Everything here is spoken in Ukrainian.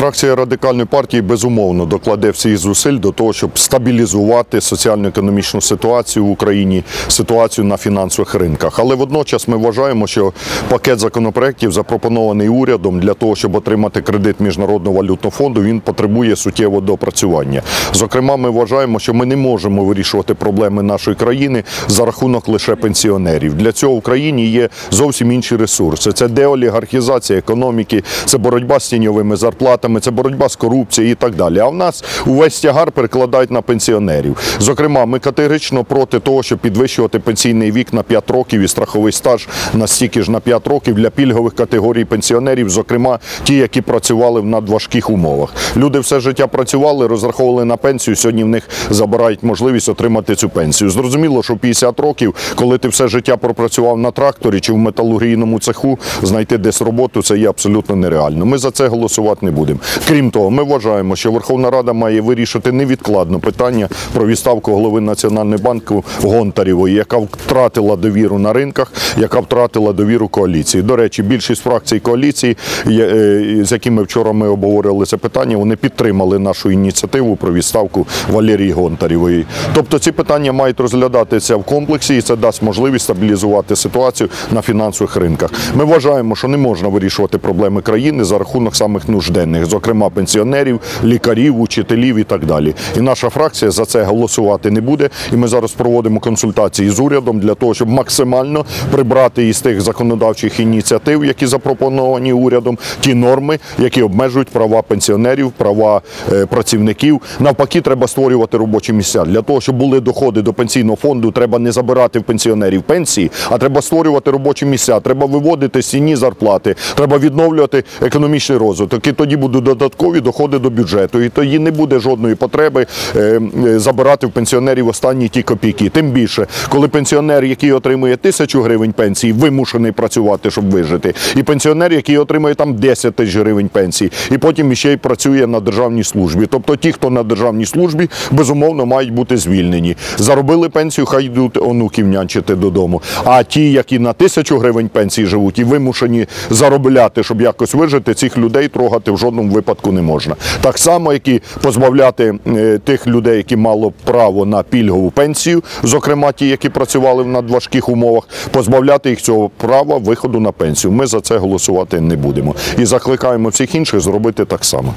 Фракція радикальної партії безумовно докладе всіх зусиль до того, щоб стабілізувати соціально-економічну ситуацію в Україні, ситуацію на фінансових ринках. Але водночас ми вважаємо, що пакет законопроєктів, запропонований урядом для того, щоб отримати кредит міжнародного валютного фонду, він потребує суттєвого доопрацювання. Зокрема, ми вважаємо, що ми не можемо вирішувати проблеми нашої країни за рахунок лише пенсіонерів. Для цього в Україні є зовсім інші ресурси. Це деолігархізація економіки, це боротьба з тіньовими зарплатами, це боротьба з корупцією і так далі. А в нас увесь тягар перекладають на пенсіонерів. Зокрема, ми категорично проти того, щоб підвищувати пенсійний вік на 5 років і страховий стаж на стільки ж на 5 років для пільгових категорій пенсіонерів, зокрема ті, які працювали в надважких умовах. Люди все життя працювали, розраховували на пенсію. Сьогодні в них забирають можливість отримати цю пенсію. Зрозуміло, що 50 років, коли ти все життя пропрацював на тракторі чи в металургійному цеху, знайти десь роботу це є абсолютно нереально. Ми за це голосувати не будемо. Крім того, ми вважаємо, що Верховна Рада має вирішити невідкладно питання про відставку голови Національного банку Гонтарєвої, яка втратила довіру на ринках, яка втратила довіру коаліції. До речі, більшість фракцій коаліції, е, з якими вчора ми обговорювали це питання, вони підтримали нашу ініціативу про відставку Валерії Гонтарєвої. Тобто ці питання мають розглядатися в комплексі, і це дасть можливість стабілізувати ситуацію на фінансових ринках. Ми вважаємо, що не можна вирішувати проблеми країни за рахунок самих нужденних, зокрема пенсіонерів, лікарів, учителів і так далі. І наша фракція за це голосувати не буде. І ми зараз проводимо консультації з урядом для того, щоб максимально прибрати із тих законодавчих ініціатив, які запропоновані урядом, ті норми, які обмежують права пенсіонерів, права е, працівників. Навпаки, треба створювати робочі місця. Для того, щоб були доходи до пенсійного фонду, треба не забирати в пенсіонерів пенсії, а треба створювати робочі місця. Треба виводити сінні зарплати, треба відновлювати економічний розвиток. І тоді будуть додаткові доходи до бюджету. І тоді не буде жодної потреби е, е, забирати в пенсіонерів останні ті копійки. Тим більше, коли пенсіонер, який отримує тисячу гривень пенсії, вимушений працювати, щоб вижити, і пенсіонер, який отримує там 10 тисяч гривень пенсії, і потім ще й працює на державній службі. Тобто ті, хто на державній службі, безумовно мають бути звільнені. Заробили пенсію, хай йдуть онуків нянчити додому. А ті, які на тисячу гривень пенсії живуть і вимушені заробляти, щоб якось вижити, цих людей трогати в жодному випадку не можна. Так само, як і позбавляти е, тих людей, які мали право на пільгову пенсію, зокрема ті, які працювали в надважких умовах, позбавляти їх цього права виходу на пенсію. Ми за це голосувати не будемо і закликаємо всіх інших зробити так само.